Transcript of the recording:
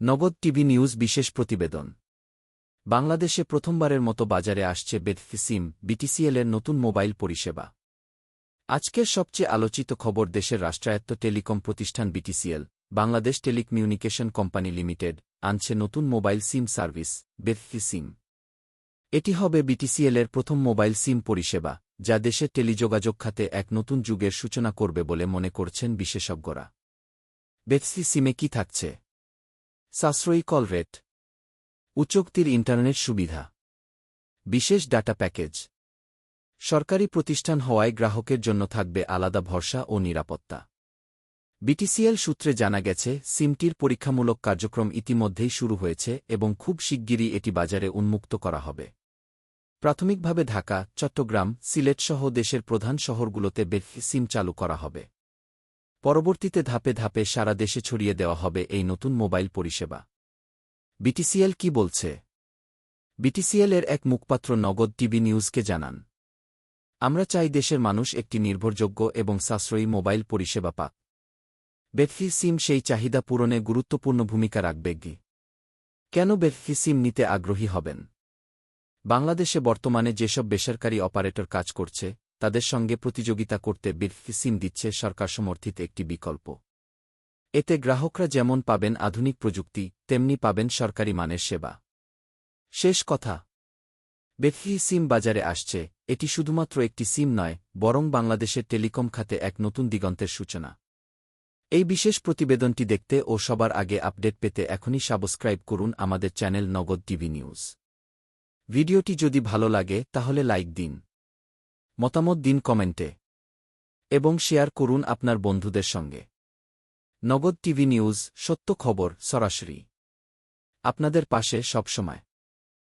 নগদ TV news বিশেষ প্রতিবেদন। বাংলাদেশে প্রথমবারের মতো বাজারে আসছে বেদফি সিম, বিটিসিএলের নতুন মোবাইল পরিষেবা। আজকের সবচেয়ে আলোচিত খবর দেশের রাষ্ট্রায়ত্ত টেলিকম প্রতিষ্ঠান BTCL, Bangladesh telecommunication company limited, আনছে নতুন মোবাইল সিম সার্ভিস, বেদফি সিম। এটি হবে বিটিসিএলের প্রথম মোবাইল সিম পরিষেবা, যা দেশের টেলিযোগাযোগ খাতে এক নতুন যুগের সূচনা করবে বলে মনে করছেন বিশেষজ্ঞরা। বেদফি সিমে কি থাকছে? সাশ্রয়ী কল রেট। উচ্চক্তির ইন্টারনেট সুবিধা। বিশেষ ডাটা প্যাকেজ। সরকারি প্রতিষ্ঠান হওয়ায় গ্রাহকের জন্য থাকবে আলাদা ভরসা ও নিরাপত্তা। বিটিসিএল সূত্রে জানা গেছে, সিমটির পরীক্ষামূলক কার্যক্রম ইতিমধ্যেই শুরু হয়েছে এবং খুব শিগগিরই এটি বাজারে উন্মুক্ত করা হবে। প্রাথমিকভাবে ঢাকা, চট্টগ্রাম সিলেটসহ দেশের প্রধান শহরগুলোতে বেফি সিম চালু করা হবে। পরবর্তীতে ধাপে ধাপে সারা দেশে ছড়িয়ে দেওয়া হবে এই নতুন মোবাইল পরিষেবা। বিটিসিএল কি বলছে? বিটিসিএল এর এক মুখপাত্র নগদ টিভি নিউজকে জানান, আমরা চাই দেশের মানুষ একটি নির্ভরযোগ্য এবং সাশ্রয়ী মোবাইল পরিষেবা পাক। বেফি সিম সেই চাহিদা পূরণে গুরুত্বপূর্ণ ভূমিকা রাখবে গি কেন বেফি সিম নিতে আগ্রহী হবেন? বাংলাদেশে বর্তমানে যেসব বেসরকারি অপারেটর কাজ করছে তাদের সঙ্গে প্রতিযোগিতা করতে বেফি সিম দিচ্ছে সরকার সমর্থিত একটি বিকল্প। এতে গ্রাহকরা যেমন পাবেন আধুনিক প্রযুক্তি, তেমনি পাবেন সরকারি মানের সেবা। শেষ কথা। বেফি সিম বাজারে আসছে, এটি শুধুমাত্র একটি সিম নয়, বরং বাংলাদেশের টেলিকম খাতে এক নতুন দিগন্তের সূচনা। এই বিশেষ প্রতিবেদনটি দেখতে ও সবার আগে আপডেট পেতে এখনই সাবস্ক্রাইব করুন আমাদের চ্যানেল নগদ টিভি নিউজ। ভিডিওটি যদি ভালো লাগে, তাহলে লাইক দিন। মতামত দিন কমেন্টে। এবং শেয়ার করুন আপনার বন্ধুদের সঙ্গে। নগদ টিভি নিউজ, সত্য খবর, সরাসরি। আপনাদের পাশে সবসময়।